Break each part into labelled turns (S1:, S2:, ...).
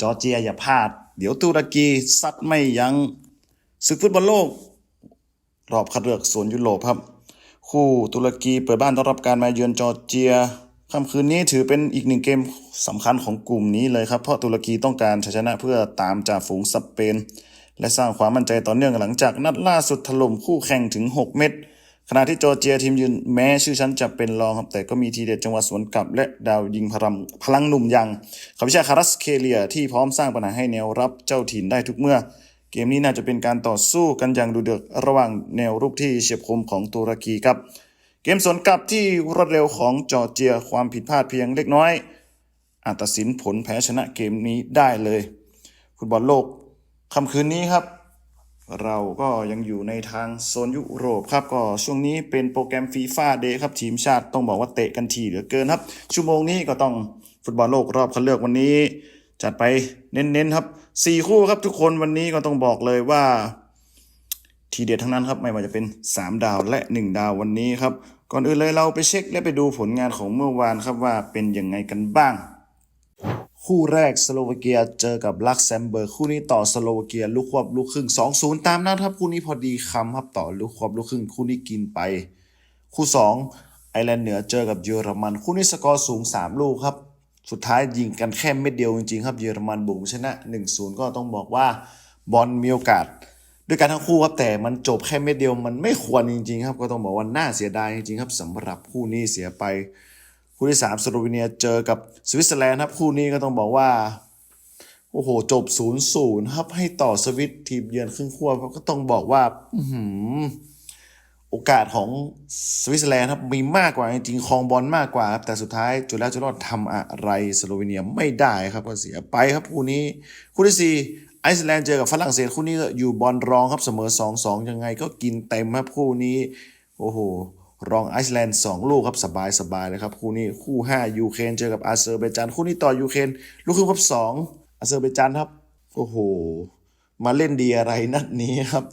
S1: จอร์เจียอย่าพลาด เดี๋ยวตุรกีซัดไม่ยัง้งศึกฟุตบอลโลก รอบคัดเลือกโซนยุโรปครับ คู่ตุรกีเปิดบ้านต้อนรับการมาเยือนจอร์เจียค่ำคืนนี้ถือเป็นอีกหนึ่งเกมสำคัญของกลุ่มนี้เลยครับ เพราะตุรกีต้องการชัยชนะเพื่อตามจ่าฝูงสเปน และสร้างความมั่นใจต่อเนื่องหลังจากนัดล่าสุดถล่มคู่แข่งถึง 6 เม็ด ขณะที่จอร์เจียทีมยืนแม้ชื่อชั้นจะเป็นรองครับ แต่ก็มีทีเด็ดจังหวะสวนกลับ และดาวยิงพลังพลังหนุ่มยังคาวิชาคารัสเคเลียที่พร้อมสร้างปัญหาให้แนวรับเจ้าถิ่นได้ทุกเมื่อ เกมนี้น่าจะเป็นการต่อสู้กันอย่างดุเดือดระหว่างแนวรุกที่เฉียบคมของตุรกีครับ เกมสวนกลับที่รวดเร็วของจอร์เจียความผิดพลาดเพียงเล็กน้อยอาจตัดสินผลแพ้ชนะเกมนี้ได้เลย ฟุตบอลโลกค่ำคืนนี้ครับ เราก็ยังอยู่ในทางโซนยุโรปครับก็ช่วงนี้เป็นโปรแกรมฟีฟ่าเดย์ครับทีมชาติต้องบอกว่าเตะกันทีเหลือเกินครับ ชั่วโมงนี้ก็ต้องฟุตบอลโลกรอบคัดเลือกวันนี้ จัดไปเน้นๆครับสี่คู่ครับทุกคนวันนี้ก็ต้องบอกเลยว่า ทีเด็ดทั้งนั้นครับไม่ว่าจะเป็น 3 ดาวและ 1 ดาววันนี้ครับ ก่อนอื่นเลยเราไปเช็คและไปดูผลงานของเมื่อวานครับว่าเป็นยังไงกันบ้าง คู่แรกสโลวาเกียเจอกับลักเซมเบิร์กคู่นี้ต่อสโลวาเกียลูกควบลูกครึ่ง 2-0 ตามนั้นครับคู่นี้พอดีคำครับต่อลูกควบลูกครึ่งคู่นี้กินไป คู่ 2 ไอร์แลนด์เหนือเจอกับเยอรมัน คู่นี้สกอร์สูง 3 ลูกครับ สุดท้ายยิงกันแค่เม็ดเดียวจริงๆครับเยอรมันบุกมชนะ 1-0 ก็ต้องบอกว่าบอลมีโอกาสด้วยกันทั้งคู่ครับแต่มันจบแค่เม็ดเดียวมันไม่ควรจริงๆครับ ก็ต้องบอกว่าน่าเสียดายจริงๆครับสำหรับคู่นี้เสียไป คู่ที่ 3 สโลวีเนียเจอกับสวิตเซอร์แลนด์ครับ คู่นี้ก็ต้องบอกว่า โอ้โห จบ0-0ครับ ให้ต่อสวิตทีมเยือนครึ่งขั้วก็ต้องบอกว่าอื้อหือโอกาสของสวิตเซอร์แลนด์ครับมีมากกว่าจริงๆครองบอลมากกว่าครับแต่สุดท้ายจุดแล้วจุดรอดทำอะไรสโลวีเนียไม่ได้ครับก็เสียไปครับคู่นี้ คู่ที่ 4ไอซ์แลนด์เจอกับฝรั่งเศสคู่นี้ก็อยู่บอลรองครับเสมอ 2-2 ยังไงก็กินเต็มครับคู่นี้ โอ้โห รองไอซ์แลนด์2ลูกครับสบายสบายเลยครับ คู่นี้คู่ 5 ยูเครนเจอกับอาเซอร์ไบจานคู่นี้ต่อยูเครนลูกครึ่งครับ2อาเซอร์ไบจานครับ โอ้โห มาเล่นดีอะไรนัดนี้ครับ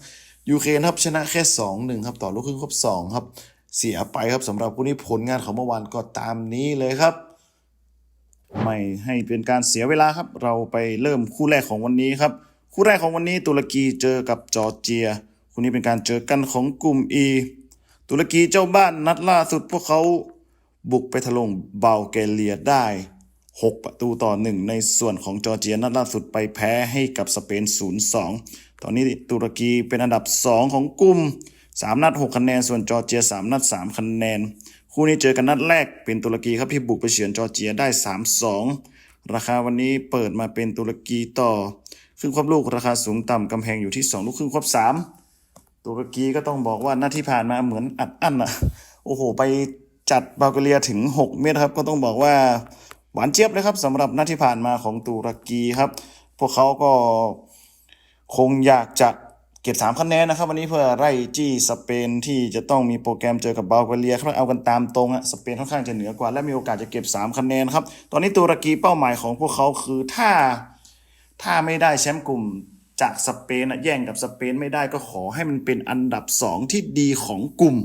S1: ยูเครนครับชนะแค่ 2-1ครับต่อลูกครึ่งครับ2ครับเสียไปครับสำหรับคู่นี้ผลงานของเมื่อวานก็ตามนี้เลยครับ ไม่ให้เป็นการเสียเวลาครับ เราไปเริ่มคู่แรกของวันนี้ครับ คู่แรกของวันนี้ตุรกีเจอกับจอร์เจีย คู่นี้เป็นการเจอกันของกลุ่ม E ตุรกีเจ้าบ้านนัดล่าสุดพวกเขาบุกไปถล่มเบลแกเรียได้ 6 ประตูต่อ 1 ในส่วนของจอร์เจียนัดล่าสุดไปแพ้ให้กับสเปน 0-2 ตอนนี้ตุรกีเป็นอันดับ 2 ของกลุ่ม 3 นัด 6 คะแนน ส่วนจอร์เจีย 3 นัด 3 คะแนน คู่นี้เจอกันนัดแรกเป็นตุรกีครับที่บุกไปเฉือนจอร์เจียได้ 3-2 ราคาวันนี้เปิดมาเป็นตุรกีต่อครึ่งควบลูกราคาสูงต่ำกำแพงอยู่ที่ 2 ลูกครึ่งควบ3 ตุรกีก็ต้องบอกว่าหน้าที่ผ่านมาเหมือนอัดอั้นอะ โอ้โห ไปจัดบาลกเรียถึง 6 เมตรครับ ก็ต้องบอกว่าหวานเจี๊ยบเลยครับสำหรับหน้าที่ผ่านมาของตุรกีครับ พวกเขาก็คงอยากจะเก็บ3คะแนนนะครับวันนี้เพื่อไล่จี้สเปนที่จะต้องมีโปรแกรมเจอกับบาลแกเรียครับเอากันตามตรงอะสเปนค่อนข้างจะเหนือกว่าและมีโอกาสจะเก็บ 3คะแนนครับ ตอนนี้ตุรกีเป้าหมายของพวกเขาคือถ้าถ้าไม่ได้แชมป์กลุ่ม จากสเปนอะแย่งกับสเปนไม่ได้ก็ขอให้มันเป็นอันดับ 2 ที่ดีของกลุ่ม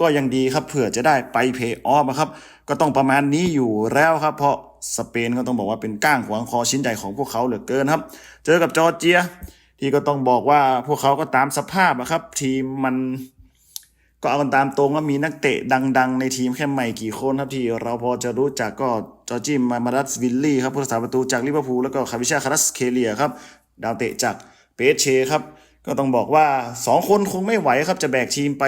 S1: ก็ยังดีครับเผื่อจะได้ไปเพย์ออฟครับก็ต้องประมาณนี้อยู่แล้วครับ เพราะสเปนก็ต้องบอกว่าเป็นก้างขวางคอชิ้นใหญ่ของพวกเขาเหลือเกินครับ เจอกับจอร์เจีย ที่ก็ต้องบอกว่าพวกเขาก็ตามสภาพอะครับ ทีมมันก็เอากันตามตรงว่ามีนักเตะดัง ๆ ในทีมแค่ไม่กี่คนครับที่เราพอจะรู้จักก็จอร์จิมมามารัสวิลลี่ครับผู้รักษาประตูจากลิเวอร์พูลแล้วก็คาวิชาคารัสเคเลียครับ ดาวเตะจากเปเชครับ ก็ต้องบอกว่า 2 คนคงไม่ไหวครับ จะแบกทีมไป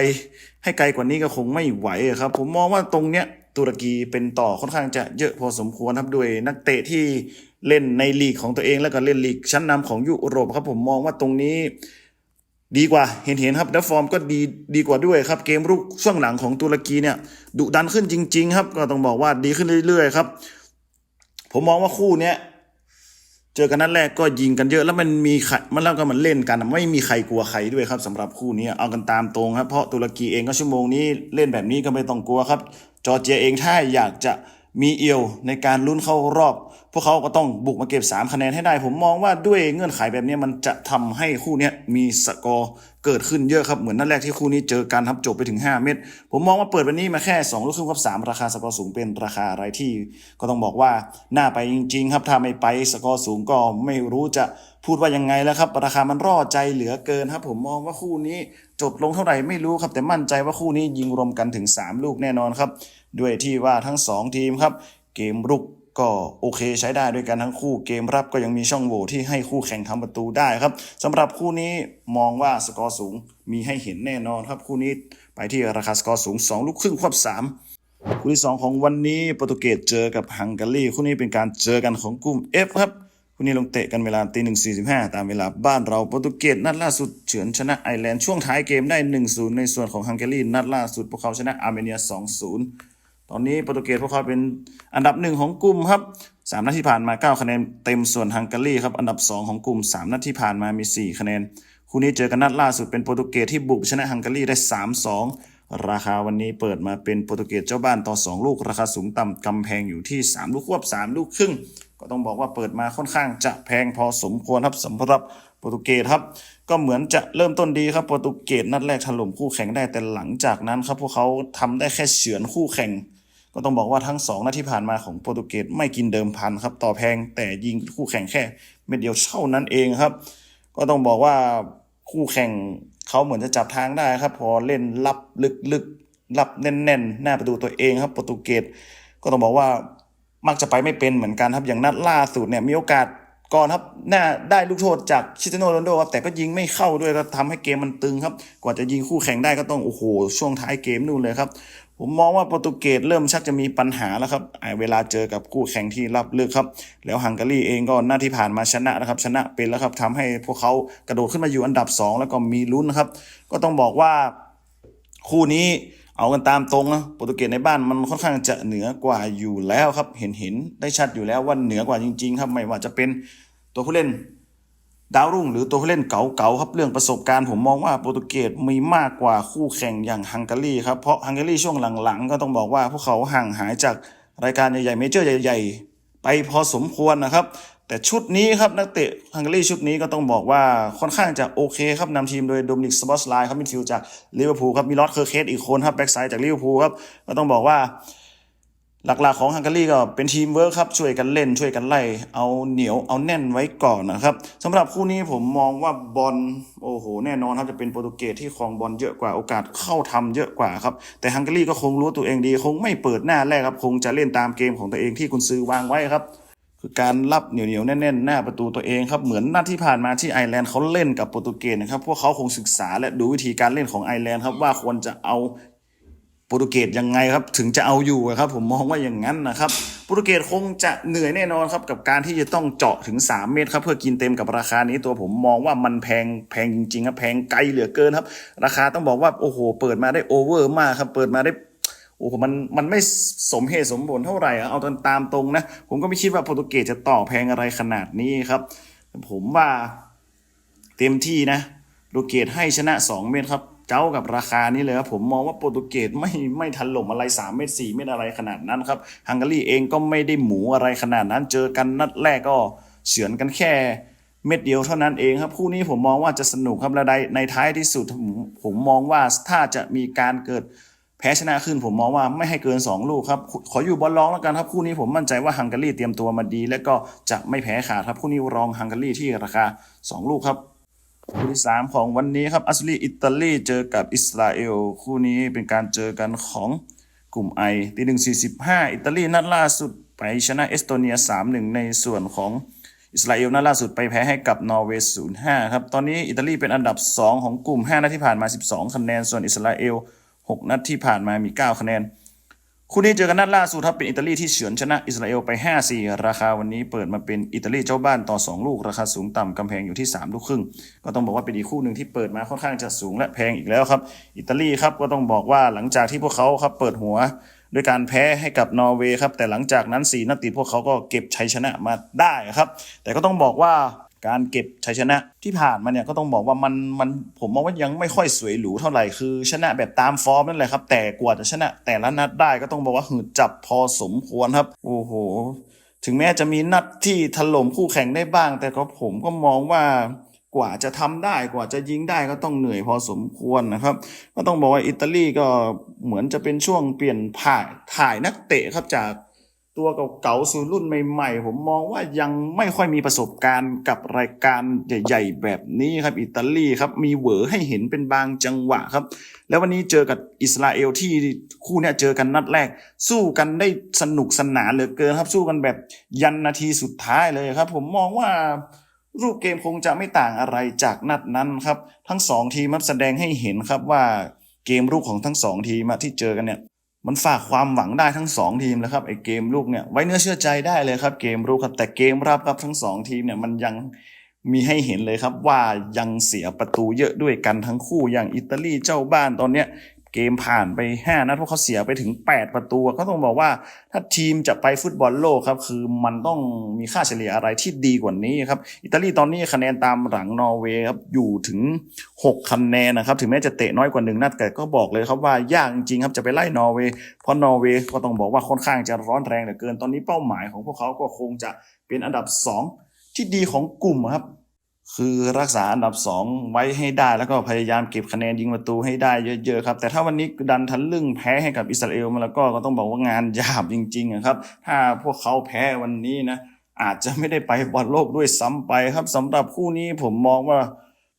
S1: ให้ไกลกว่านี้ก็คงไม่ไหวครับ ผมมองว่าตรงเนี้ยตุรกีเป็นต่อค่อนข้างจะเยอะพอสมควรครับด้วยนักเตะที่เล่นในลีกของตัวเองแล้วก็เล่นลีกชั้นนำของยุโรปครับผมมองว่าตรงนี้ดีกว่าเห็นเห็นครับแล้วฟอร์มก็ดีดีกว่าด้วยครับ เกมรุกช่วงหลังของตุรกีเนี่ยดุดันขึ้นจริง ๆ ครับ ก็ต้องบอกว่าดีขึ้นเรื่อยๆครับ ผมมองว่าคู่เนี้ย เจอกันนัดแรกก็ยิงกันเยอะแล้วมันมีใครมันแล้วก็มันเล่นกันไม่มีใครกลัวใครด้วยครับสำหรับคู่นี้เอากันตามตรงครับเพราะตุรกีเองก็ชั่วโมงนี้เล่นแบบนี้ก็ไม่ต้องกลัวครับ จอร์เจียเองถ้าอยากจะ มีเอียวในการลุ้นเข้ารอบ พวกเขาก็ต้องบุกมาเก็บ 3 คะแนนให้ได้ ผมมองว่าด้วยเงื่อนไขแบบนี้มันจะทำให้คู่นี้มีสกอร์เกิดขึ้นเยอะครับ เหมือนนัดแรกที่คู่นี้เจอกันครับจบไปถึง 5 เม็ดผมมองว่าเปิดวันนี้มาแค่2ลูกครึ่งครับ3ราคาสกอร์สูงเป็นราคาอะไรที่ ก็ต้องบอกว่าน่าไปจริง ๆ ครับถ้าไม่ไปสกอร์สูงก็ไม่รู้จะพูดว่ายังไงแล้วครับ ราคามันร่อใจเหลือเกินครับ ผมมองว่าคู่นี้จบลงเท่าไหร่ไม่รู้ครับแต่มั่นใจว่าคู่นี้ยิงรวมกันถึง 3 ลูกแน่นอนครับ ด้วยที่ว่าทั้ง 2 ทีมครับ เกมรุกก็โอเคใช้ได้ด้วยกันทั้งคู่เกมรับก็ยังมีช่องโหว่ที่ให้คู่แข่งทำประตูได้ครับสำหรับคู่นี้มองว่าสกอร์สูงมีให้เห็นแน่นอนครับคู่นี้ไปที่ราคาสกอร์สูง 2 ลูกครึ่งควบ 3คู่ที่ 2 ของวันนี้โปรตุเกสเจอกับฮังการีคู่นี้เป็นการเจอกันของกลุ่ม F ครับคู่นี้ลงเตะกันเวลาตีหนึ่งสี่สิบห้าตามเวลาบ้านเราโปรตุเกสนัดล่าสุดเฉือนชนะไอร์แลนด์ช่วงท้ายเกมได้ 1-0 ในส่วนของฮังการีนัดล่าสุดพวกเขาชนะอาร์เมเนีย 2-0 ตอนนี้โปรตุเกสพวกเขาเป็นอันดับหนึ่งของกลุ่มครับสามนัดที่ผ่านมา 9 คะแนนเต็มส่วนฮังการีครับอันดับ 2 ของกลุ่ม 3 นัดที่ผ่านมามี 4 คะแนน คู่นี้เจอกันนัดล่าสุดเป็นโปรตุเกสที่บุกชนะฮังการีได้ 3-2 ราคาวันนี้เปิดมาเป็นโปรตุเกสเจ้าบ้านต่อ 2 ลูก ราคาสูงต่ำกำแพงอยู่ที่ 3 ลูกควบ 3 ลูกครึ่ง ก็ต้องบอกว่าเปิดมาค่อนข้างจะแพงพอสมควรครับสำหรับโปรตุเกสครับก็เหมือนจะเริ่มต้นดีครับโปรตุเกสนัดแรกถล่มคู่แข่งได้แต่หลังจากนั้นครับพวกเขาทำได้แค่เฉือนคู่แข่ง ก็ต้องบอกว่าทั้งสองนัดที่ผ่านมาของโปรตุเกสไม่กินเดิมพันครับ ต่อแพงแต่ยิงคู่แข่งแค่เม็ดเดียวเท่านั้นเองครับ ก็ต้องบอกว่าคู่แข่งเขาเหมือนจะจับทางได้ครับ พอเล่นรับลึกๆรับแน่นๆ หน้าประตูตัวเองครับโปรตุเกสก็ต้องบอกว่ามักจะไปไม่เป็นเหมือนกันครับอย่างนัดล่าสุดเนี่ยมีโอกาสก่อนครับหน้าได้ลูกโทษจากชิตโนโรนโดครับแต่ก็ยิงไม่เข้าด้วยก็ทำให้เกมมันตึงครับ กว่าจะยิงคู่แข่งได้ก็ต้องโอ้โหช่วงท้ายเกมนู่นเลยครับ ผมมองว่าโปรตุเกสเริ่มชักจะมีปัญหาแล้วครับเวลาเจอกับคู่แข่งที่รับเลือกครับ แล้วฮังการีเองก็หน้าที่ผ่านมาชนะนะครับ ชนะเป็นแล้วครับทำให้พวกเขากระโดดขึ้นมาอยู่อันดับ 2 แล้วก็มีลุ้นนะครับ ก็ต้องบอกว่าคู่นี้เอากันตามตรงนะโปรตุเกสในบ้านมันค่อนข้างจะเหนือกว่าอยู่แล้วครับ เห็นเห็นได้ชัดอยู่แล้วว่าเหนือกว่าจริง ๆ ครับ ไม่ว่าจะเป็นตัวผู้เล่น ดาวรุ่งหรือตัวผู้เล่นเก่าๆครับเรื่องประสบการณ์ผมมองว่าโปรตุเกสมีมากกว่าคู่แข่งอย่างฮังการีครับเพราะฮังการีช่วงหลังๆ ก็ต้องบอกว่าพวกเขาห่างหายจากรายการใหญ่ๆเมเจอร์ใหญ่ ๆ ไปพอสมควรนะครับ แต่ชุดนี้ครับนักเตะฮังการีชุดนี้ก็ต้องบอกว่าค่อนข้างจะโอเคครับนำทีมโดยโดมินิกสปอสไลน์ครับมิดฟิลจากลิเวอร์พูลครับมีลอสเคอร์เคสอีกคนครับแบ็กไซด์จากลิเวอร์พูลครับก็ต้องบอกว่า หลักๆของฮังการีก็เป็นทีมเวิร์คครับช่วยกันเล่นช่วยกันไล่ เอาเหนียวเอาแน่นไว้ก่อนนะครับสำหรับคู่นี้ผมมองว่าบอลโอ้โหแน่นอนครับจะเป็นโปรตุเกสที่ครองบอลเยอะกว่าโอกาสเข้าทำเยอะกว่าครับแต่ฮังการีก็คงรู้ตัวเองดี คงไม่เปิดหน้าแรกครับ คงจะเล่นตามเกมของตัวเองที่คุณซื้อวางไว้ครับคือการรับเหนียวๆแน่นๆ หน้าประตูตัวเองครับ เหมือนนัดที่ผ่านมาที่ไอร์แลนด์เขาเล่นกับโปรตุเกสนะครับ พวกเขาคงศึกษาและดูวิธีการเล่นของไอร์แลนด์ครับว่าควรจะเอา โปรตุเกสยังไงครับถึงจะเอาอยู่ครับ ผมมองว่าอย่างนั้นนะครับโปรตุเกสคงจะเหนื่อยแน่นอนครับกับการที่จะต้องเจาะถึง 3 เมตรครับเพื่อกินเต็มกับราคานี้ตัวผมมองว่ามันแพงแพงจริงๆครับแพงไกลเหลือเกินครับ ราคาต้องบอกว่าโอ้โห เปิดมาได้โอเวอร์มากครับเปิดมาได้โอ้โหมันมันไม่สมเหตุสมผลเท่าไหร่อเอาตามตามตรงนะ ผมก็ไม่คิดว่าโปรตุเกสจะต่อแพงอะไรขนาดนี้ครับ ผมว่าเต็มที่นะโปรตุเกสให้ชนะ 2 เม็ดครับ เจ้ากับราคานี้เลยครับผมมองว่าโปรตุเกสไม่ไม่ทันหล่มอะไร3เม็ด4เม็ดอะไรขนาดนั้นครับฮังการีเองก็ไม่ได้หมูอะไรขนาดนั้น เจอกันนัดแรกก็เฉือนกันแค่เม็ดเดียวเท่านั้นเองครับคู่นี้ผมมองว่าจะสนุกครับและในในท้ายที่สุดผมผมมองว่าถ้าจะมีการเกิดแพ้ชนะขึ้นผมมองว่าไม่ให้เกิน 2 ลูกครับขออยู่บอลรองแล้วกันครับคู่นี้ผมมั่นใจว่าฮังการีเตรียมตัวมาดี และก็จะไม่แพ้ขาดครับคู่นี้รองฮังการีที่ราคา 2 ลูกครับ คู่ที่ 3 ของวันนี้ครับอัสลีอิตาลีเจอกับอิสราเอล คู่นี้เป็นการเจอกันของกลุ่มไอตีหนึ่งสี่สิบห้าอิตาลีนัดล่าสุดไปชนะเอสโตเนีย3-1ในส่วนของอิสราเอลนัดล่าสุดไปแพ้ให้กับนอร์เวย์0-5ครับ ตอนนี้อิตาลีเป็นอันดับ2ของกลุ่ม5นัดที่ผ่านมา12คะแนน ส่วนอิสราเอล6นัดที่ผ่านมามี9คะแนน คู่นี้เจอกันนัดล่าสุดครับเป็นอิตาลีที่เฉือนชนะอิสราเอลไป 5-4 ราคาวันนี้เปิดมาเป็นอิตาลีเจ้าบ้านต่อ 2 ลูก ราคาสูงต่ำกำแพงอยู่ที่ 3 ลูกครึ่ง ก็ต้องบอกว่าเป็นอีกคู่หนึ่งที่เปิดมาค่อนข้างจะสูงและแพงอีกแล้วครับ อิตาลีครับก็ต้องบอกว่าหลังจากที่พวกเขาครับเปิดหัวด้วยการแพ้ให้กับนอร์เวย์ครับแต่หลังจากนั้น4นัดติดพวกเขาก็เก็บชัยชนะมาได้ครับ แต่ก็ต้องบอกว่า การเก็บชัยชนะที่ผ่านมาเนี่ยก็ต้องบอกว่ามันมันผมมองว่ายังไม่ค่อยสวยหรูเท่าไหร่คือ ชนะแบบตามฟอร์มนั่นแหละครับ แต่กว่าจะชนะแต่ละนัดได้ก็ต้องบอกว่าหืดจับพอสมควรครับ โอ้โห ถึงแม้จะมีนัดที่ถล่มคู่แข่งได้บ้าง แต่ก็ผมก็มองว่ากว่าจะทำได้กว่าจะยิงได้ก็ต้องเหนื่อยพอสมควรนะครับ ก็ต้องบอกว่าอิตาลีก็เหมือนจะเป็นช่วงเปลี่ยนผ่ายถ่ายนักเตะครับจาก ตัวเก่าๆสู่รุ่นใหม่ๆ ผมมองว่ายังไม่ค่อยมีประสบการณ์กับรายการใหญ่ๆ แบบนี้ครับอิตาลีครับมีเหวอให้เห็นเป็นบางจังหวะครับ แล้ววันนี้เจอกับอิสราเอลที่คู่เนี้ยเจอกันนัดแรก สู้กันได้สนุกสนานเหลือเกินครับ สู้กันแบบยันนาทีสุดท้ายเลยครับ ผมมองว่ารูปเกมคงจะไม่ต่างอะไรจากนัดนั้นครับ ทั้งสองทีมแสดงให้เห็นครับว่าเกมลูกของทั้งสองทีมที่เจอกันเนี่ย มันฝากความหวังได้ทั้งสองทีมแล้วครับไอ้เกมลูกเนี่ยไว้เนื้อเชื่อใจได้เลยครับเกมลูกครับแต่เกมรับครับทั้งสองทีมเนี่ยมันยังมีให้เห็นเลยครับว่ายังเสียประตูเยอะด้วยกันทั้งคู่อย่างอิตาลีเจ้าบ้านตอนเนี้ย เกมผ่านไป5นัดเพราะเขาเสียไปถึง 8 ประตู ก็ต้องบอกว่าถ้าทีมจะไปฟุตบอลโลกครับ คือมันต้องมีค่าเฉลี่ยอะไรที่ดีกว่านี้ครับ อิตาลีตอนนี้คะแนนตามหลังนอร์เวย์ครับอยู่ถึง 6 คะแนนนะครับ ถึงแม้จะเตะน้อยกว่าหนึ่งนัดแต่ก็บอกเลยครับว่ายากจริงครับจะไปไล่นอร์เวย์เพราะนอร์เวย์ก็ต้องบอกว่าค่อนข้างจะร้อนแรงเหลือเกิน ตอนนี้เป้าหมายของพวกเขาก็คงจะเป็นอันดับ 2 ที่ดีของกลุ่มครับ คือรักษาอันดับ 2 ไว้ให้ได้แล้วก็พยายามเก็บคะแนนยิงประตูให้ได้เยอะๆครับแต่ถ้าวันนี้ดันทะลึ่งแพ้ให้กับอิสราเอลมาแล้วก็ก็ต้องบอกว่างานยาบจริงๆครับ ถ้าพวกเขาแพ้วันนี้นะอาจจะไม่ได้ไปบอลโลกด้วยซ้ำไปครับสำหรับคู่นี้ผมมองว่า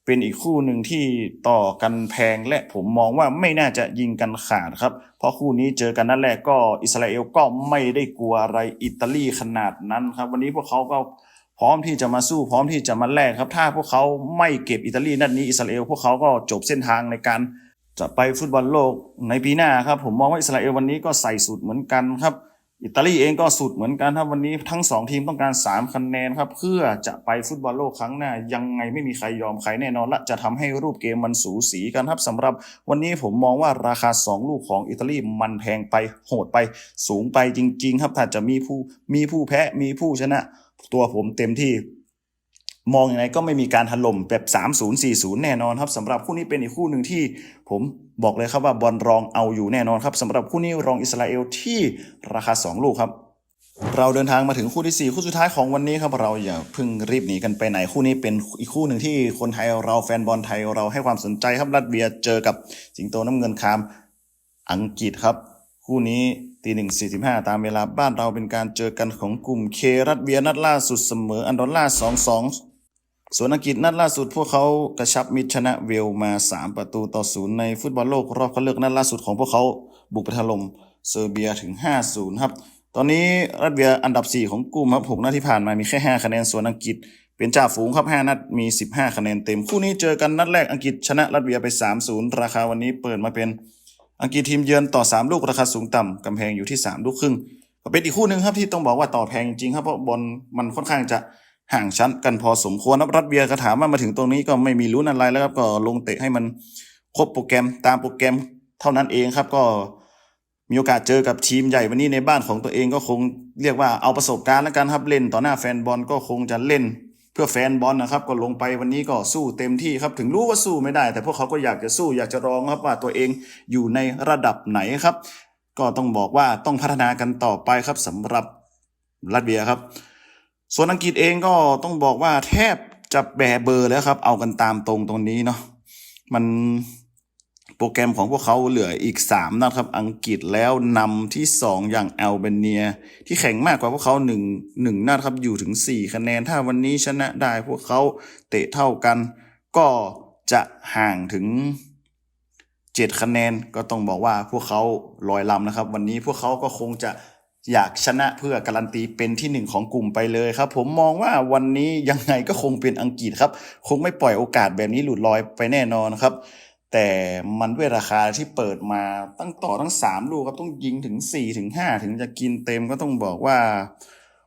S1: เป็นอีกคู่หนึ่งที่ต่อกันแพงและผมมองว่าไม่น่าจะยิงกันขาดครับ เพราะคู่นี้เจอกันนั่นแรกก็อิสราเอลก็ไม่ได้กลัวอะไรอิตาลีขนาดนั้นครับ วันนี้พวกเขาก็ พร้อมที่จะมาสู้พร้อมที่จะมาแลกครับ ถ้าพวกเขาไม่เก็บอิตาลีนัดนี้อิสราเอลพวกเขาก็จบเส้นทางในการจะไปฟุตบอลโลกในปีหน้าครับ ผมมองว่าอิสราเอลวันนี้ก็ใส่สุดเหมือนกันครับ อิตาลีเองก็สุดเหมือนกันครับวันนี้ทั้งสองทีมต้องการ 3 คะแนนครับ เพื่อจะไปฟุตบอลโลกครั้งหน้า ยังไงไม่มีใครยอมใครแน่นอนและจะทำให้รูปเกมมันสูสีกันครับสำหรับวันนี้ผมมองว่าราคา 2 ลูกของอิตาลีมันแพงไปโหดไปสูงไปจริง ๆ ครับถ้าจะมีผู้มีผู้แพ้มีผู้ชนะ ตัวผมเต็มที่มองอยังไงก็ไม่มีการถล่มแบบ 30-40 แน่นอนครับสำหรับคู่นี้เป็นอีกคู่หนึ่งที่ ผมบอกเลยครับว่าบอลรองเอาอยู่แน่นอนครับสำหรับคู่นี้รองอิสราเอลที่ราคา 2 ลูกครับ เราเดินทางมาถึงคู่ที่ 4 คู่สุดท้ายของวันนี้ครับเราอย่าเพิ่งรีบหนีกันไปไหนคู่นี้เป็นอีกคู่หนึ่งที่คนไทยเราแฟนบอลไทยเราให้ความสนใจครับรัสเวียเจอกับสิงโตน้ำเงินคามอังกฤษครับ คู่นี้ ตีหนึ่งสี่สิบห้าตามเวลาบ้านเราเป็นการเจอกันของกลุ่มเครัสเวียนัดล่าสุดเสมออันดอลล่าสองสองส่วนอังกฤษนัดล่าสุดพวกเขากระชับมิตรชนะเวลมา 3 ประตูต่อศูนย์ในฟุตบอลโลกรอบคัดเลือกนัดล่าสุดของพวกเขาบุกไปถล่มเซอร์เบียถึง 5-0 ครับ ตอนนี้รัสเวียอันดับ 4 ของกลุ่มครับ6นัดที่ผ่านมามีแค่ 5 คะแนนส่วนอังกฤษ เป็นจ่าฝูงครับ 5 นัดมี 15 คะแนนเต็ม คู่นี้เจอกันนัดแรกอังกฤษชนะรัสเวียไป 3-0 ราคาวันนี้เปิดมาเป็น อังกฤษทีมเยือนต่อ 3 ลูกราคาสูงต่ำกำแพงอยู่ที่ 3 ลูกครึ่งก็เป็นอีกคู่หนึ่งครับที่ต้องบอกว่าต่อแพงจริงครับเพราะบอลมันค่อนข้างจะห่างชั้นกันพอสมควรครับรัสเวียร์ก็ถามว่ามาถึงตรงนี้ก็ไม่มีลุ้นอะไรแล้วครับก็ลงเตะให้มันครบโปรแกรมตามโปรแกรมเท่านั้นเองครับก็มีโอกาสเจอกับทีมใหญ่วันนี้ในบ้านของตัวเองก็คงเรียกว่าเอาประสบการณ์แล้วกันครับเล่นต่อหน้าแฟนบอลก็คงจะเล่น เพื่อแฟนบอลนะครับก็ลงไปวันนี้ก็สู้เต็มที่ครับถึงรู้ว่าสู้ไม่ได้ แต่พวกเขาก็อยากจะสู้อยากจะลองครับว่าตัวเองอยู่ในระดับไหนครับ ก็ต้องบอกว่าต้องพัฒนากันต่อไปครับสำหรับรัสเวียครับ ส่วนอังกฤษเองก็ต้องบอกว่าแทบจะแบเบอร์แล้วครับ เอากันตามตรงตรงนี้เนาะมัน โปรแกรมของพวกเขาเหลืออีก 3 นัดครับ อังกฤษแล้วนำที่ 2 อย่างแอลเบเนีย ที่แข่งมากกว่าพวกเขา1 1นัดครับอยู่ถึง 4 คะแนน ถ้าวันนี้ชนะได้พวกเขาเตะเท่ากัน ก็จะห่างถึง 7 คะแนน ก็ต้องบอกว่าพวกเขาลอยลำนะครับ วันนี้พวกเขาก็คงจะอยากชนะเพื่อการันตีเป็นที่หนึ่งของกลุ่มไปเลยครับ ผมมองว่าวันนี้ยังไงก็คงเป็นอังกฤษครับ คงไม่ปล่อยโอกาสแบบนี้หลุดลอยไปแน่นอนครับ แต่มันด้วยราคาที่เปิดมาตั้งต่อทั้ง3ลูกครับต้องยิงถึง4ถึง5ถึงจะกินเต็มก็ต้องบอกว่า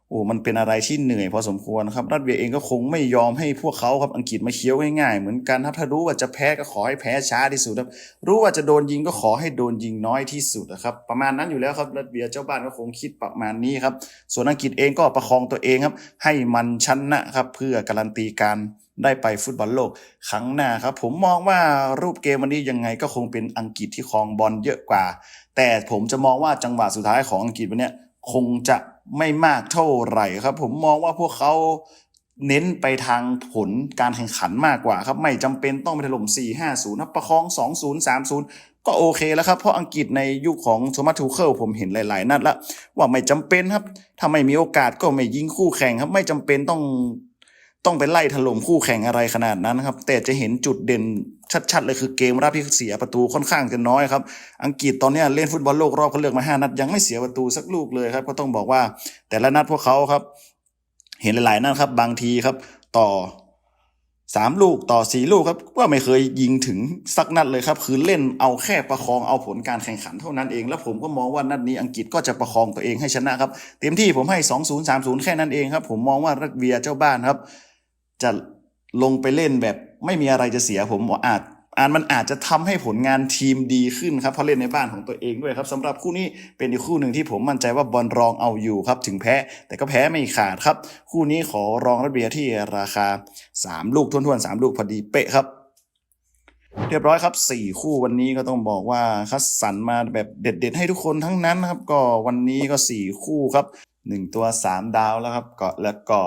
S1: โอ้มันเป็นอะไรที่เหนื่อยพอสมควรครับรัสเวียเองก็คงไม่ยอมให้พวกเขาครับอังกฤษมาเคี้ยวง่ายๆเหมือนกันครับถ้ารู้ว่าจะแพ้ก็ขอให้แพ้ช้าที่สุดครับ รู้ว่าจะโดนยิงก็ขอให้โดนยิงน้อยที่สุดนะครับ ประมาณนั้นอยู่แล้วครับรัสเวียเจ้าบ้านก็คงคิดประมาณนี้ครับ ส่วนอังกฤษเองก็ประคองตัวเองครับ ให้มันชนะครับเพื่อการันตีการ ได้ไปฟุตบอลโลกครั้งหน้าครับ ผมมองว่ารูปเกมวันนี้ยังไงก็คงเป็นอังกฤษที่ครองบอลเยอะกว่า แต่ผมจะมองว่าจังหวะสุดท้ายของอังกฤษวันนี้คงจะไม่มากเท่าไหร่ครับ ผมมองว่าพวกเขาเน้นไปทางผลการแข่งขันมากกว่าครับ ไม่จำเป็นต้องไปถล่ม 4-5-0ครับประคอง 2-0 3-0 ก็โอเคแล้วครับ เพราะอังกฤษในยุคของโทมัสทูเคิลผมเห็นหลาย ๆ นัดแล้วว่าไม่จำเป็นครับ ถ้าไม่มีโอกาสก็ไม่ยิงคู่แข่งครับ ไม่จำเป็นต้อง ต้องไปไล่ถล่มคู่แข่งอะไรขนาดนั้นครับ แต่จะเห็นจุดเด่นชัดๆเลยคือเกมรับที่เสียประตูค่อนข้างจะน้อยครับ อังกฤษตอนนี้เล่นฟุตบอลโลกรอบเขาเลือกมาห้านัดยังไม่เสียประตูสักลูกเลยครับ ก็ต้องบอกว่าแต่ละนัดพวกเขาครับ เห็นหลายๆนัดครับ บางทีครับต่อสามลูกต่อสี่ลูกครับก็ไม่เคยยิงถึงสักนัดเลยครับ คือเล่นเอาแค่ประคองเอาผลการแข่งขันเท่านั้นเอง แล้วผมก็มองว่านัดนี้อังกฤษก็จะประคองตัวเองให้ชนะครับ เต็มที่ผมให้ 2-0 3-0 แค่นั้นเองครับ ผมมองว่ารัสเวียเจ้าบ้านครับ จะลงไปเล่นแบบไม่มีอะไรจะเสียผมว่าอาจอาจมันอาจจะทำให้ผลงานทีมดีขึ้นครับเพราะเล่นในบ้านของตัวเองด้วยครับสำหรับคู่นี้เป็นอีกคู่หนึ่งที่ผมมั่นใจว่าบอลรองเอาอยู่ครับถึงแพ้ แต่ก็แพ้ไม่ขาดครับ คู่นี้ขอรองรัสเบียที่ราคา 3 ลูกทวนๆ3ลูกพอดีเป๊ะครับเรียบร้อยครับ 4 คู่วันนี้ก็ต้องบอกว่าคัดสรรมาแบบเด็ด ๆ ให้ทุกคนทั้งนั้นครับ ก็วันนี้ก็ 4 คู่ครับ 1 ตัว 3 ดาวแล้วครับก็แล้วก็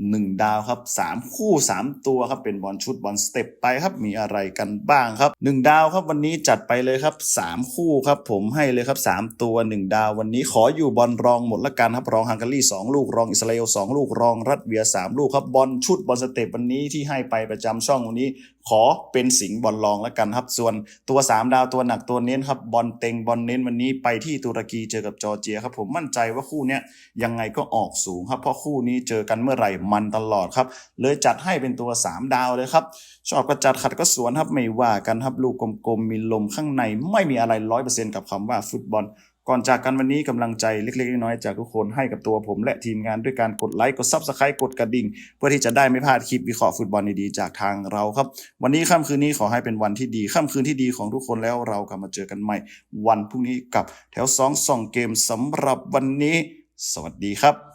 S1: 1 ดาวครับ 3 คู่ 3 ตัวครับเป็นบอลชุดบอลสเต็ปไปครับมีอะไรกันบ้างครับ 1 ดาวครับวันนี้จัดไปเลยครับ 3 คู่ครับผมให้เลยครับ 3 ตัว 1 ดาววันนี้ขออยู่บอลรองหมดละกันครับรองฮังการี2ลูกรองอิสราเอล2ลูกรองรัสเวีย 3 ลูกครับบอลชุดบอลสเต็ปวันนี้ที่ให้ไปประจำช่องวันนี้ ขอเป็นสิงห์บอลรองล้วกันครับ ส่วนตัว 3 ดาวตัวหนักตัวเน้นครับบอลเต็งบอลเน้นวันนี้ไปที่ตุรกีเจอกับจอร์เจียครับผมมั่นใจว่าคู่นี้ยังไงก็ออกสูงครับเพราะคู่นี้เจอกันเมื่อไหร่มันตลอดครับ เลยจัดให้เป็นตัว 3 ดาวเลยครับ ชอบก็จัดขัดก็สวนครับ ไม่ว่ากันครับ ลูกกลมๆ มีลมข้างในไม่มีอะไรร้อยเปอร์เซ็นต์กับคำว่าฟุตบอล ก่อนจากกันวันนี้กำลังใจเล็กๆ น้อยๆจากทุกคนให้กับตัวผม และทีมงานด้วยการกดไลค์ กดซับสไครต์กดกระดิ่ง เพื่อที่จะได้ไม่พลาดคลิปวิเคราะห์ฟุตบอลดีๆจากทางเราครับ วันนี้ค่ำคืนนี้ขอให้เป็นวันที่ดีค่ำคืนที่ดีของทุกคนแล้วเรากลับมาเจอกันใหม่ วันพรุ่งนี้กับแถว2 2เกมสำหรับวันนี้ สวัสดีครับ